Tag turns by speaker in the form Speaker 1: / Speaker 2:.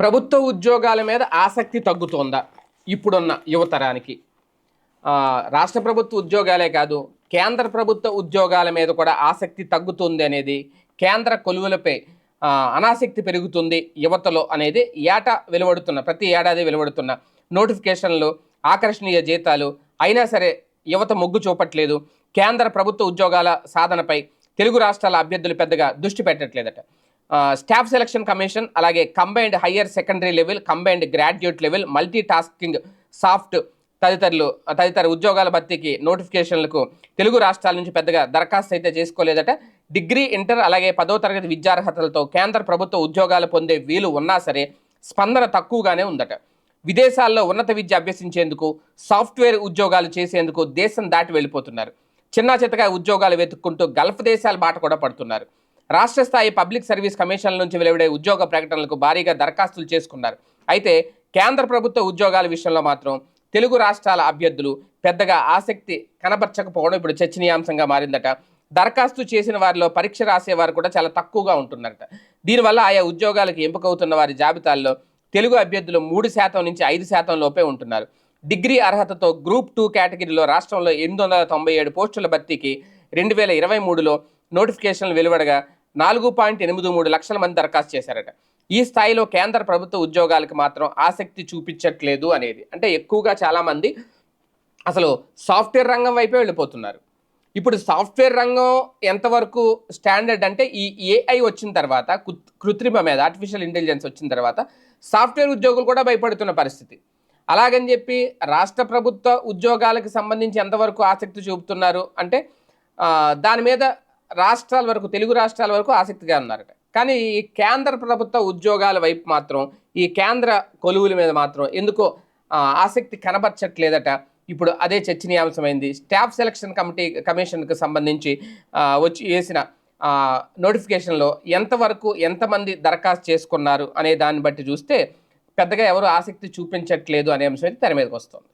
Speaker 1: ప్రభుత్వ ఉద్యోగాల మీద ఆసక్తి తగ్గుతోందా ఇప్పుడున్న యువతరానికి? రాష్ట్ర ప్రభుత్వ ఉద్యోగాలే కాదు కేంద్ర ప్రభుత్వ ఉద్యోగాల మీద కూడా ఆసక్తి తగ్గుతుంది అనేది కేంద్ర కొలువులపై అనాసక్తి పెరుగుతుంది యువతలో అనేది ఏటా వెలువడుతున్న ప్రతి ఏడాది వెలువడుతున్న నోటిఫికేషన్లు ఆకర్షణీయ జీతాలు అయినా సరే యువత మొగ్గు చూపట్లేదు. కేంద్ర ప్రభుత్వ ఉద్యోగాల సాధనపై తెలుగు రాష్ట్రాల అభ్యర్థులు పెద్దగా దృష్టి పెట్టట్లేదట. స్టాఫ్ సెలక్షన్ కమిషన్ అలాగే combined higher secondary level combined graduate level multi tasking soft తదితరులు తదితర ఉద్యోగాల భర్తీకి నోటిఫికేషన్లకు తెలుగు రాష్ట్రాల నుంచి పెద్దగా దరఖాస్తు అయితే చేసుకోలేదట. డిగ్రీ ఇంటర్ అలాగే పదో తరగతి విద్యార్హతలతో కేంద్ర ప్రభుత్వ ఉద్యోగాలు పొందే వీలు ఉన్నా సరే స్పందన తక్కువగానే ఉందట. విదేశాల్లో ఉన్నత విద్య అభ్యసించేందుకు సాఫ్ట్వేర్ ఉద్యోగాలు చేసేందుకు దేశం దాటి వెళ్ళిపోతున్నారు. చిన్న చితగా ఉద్యోగాలు వెతుక్కుంటూ గల్ఫ్ దేశాల బాట కూడా పడుతున్నారు. రాష్ట్ర స్థాయి పబ్లిక్ సర్వీస్ కమిషన్ల నుంచి వెలువడే ఉద్యోగ ప్రకటనలకు భారీగా దరఖాస్తులు చేసుకున్నారు. అయితే కేంద్ర ప్రభుత్వ ఉద్యోగాల విషయంలో మాత్రం తెలుగు రాష్ట్రాల అభ్యర్థులు పెద్దగా ఆసక్తి కనబరచకపోవడం ఇప్పుడు చర్చనీయాంశంగా మారిందట. దరఖాస్తు చేసిన వారిలో పరీక్ష రాసేవారు కూడా చాలా తక్కువగా ఉంటున్నారట. దీనివల్ల ఆయా ఉద్యోగాలకు ఎంపికవుతున్న వారి జాబితాల్లో తెలుగు అభ్యర్థులు మూడు శాతం నుంచి ఐదు శాతం లోపే ఉంటున్నారు. డిగ్రీ అర్హతతో గ్రూప్ టూ కేటగిరీలో రాష్ట్రంలో ఎనిమిది వందల తొంభై ఏడు పోస్టుల భర్తీకి రెండు వేల ఇరవై మూడులో నోటిఫికేషన్లు వెలువడగా నాలుగు పాయింట్ ఎనిమిది మూడు లక్షల మంది దరఖాస్తు చేశారట. ఈ స్థాయిలో కేంద్ర ప్రభుత్వ ఉద్యోగాలకు మాత్రం ఆసక్తి చూపించట్లేదు అనేది. అంటే ఎక్కువగా చాలామంది అసలు సాఫ్ట్వేర్ రంగం వైపే వెళ్ళిపోతున్నారు. ఇప్పుడు సాఫ్ట్వేర్ రంగం ఎంతవరకు స్టాండర్డ్ అంటే ఈ ఏఐ వచ్చిన తర్వాత కృత్రిమ మీద ఆర్టిఫిషియల్ ఇంటెలిజెన్స్ వచ్చిన తర్వాత సాఫ్ట్వేర్ ఉద్యోగులు కూడా భయపడుతున్న పరిస్థితి. అలాగని చెప్పి రాష్ట్ర ప్రభుత్వ ఉద్యోగాలకు సంబంధించి ఎంతవరకు ఆసక్తి చూపుతున్నారు అంటే దాని మీద రాష్ట్రాల వరకు తెలుగు రాష్ట్రాల వరకు ఆసక్తిగా ఉన్నారట. కానీ ఈ కేంద్ర ప్రభుత్వ ఉద్యోగాల వైపు మాత్రం ఈ కేంద్ర కొలువుల మీద మాత్రం ఎందుకో ఆసక్తి కనబరచట్లేదట. ఇప్పుడు అదే చర్చనీయాంశమైంది. స్టాఫ్ సెలక్షన్ కమిటీ కమిషన్కు సంబంధించి వచ్చి వేసిన నోటిఫికేషన్లో ఎంతవరకు ఎంతమంది దరఖాస్తు చేసుకున్నారు అనే దాన్ని బట్టి చూస్తే పెద్దగా ఎవరు ఆసక్తి చూపించట్లేదు అనే అంశం అయితే తెర మీదకి వస్తుంది.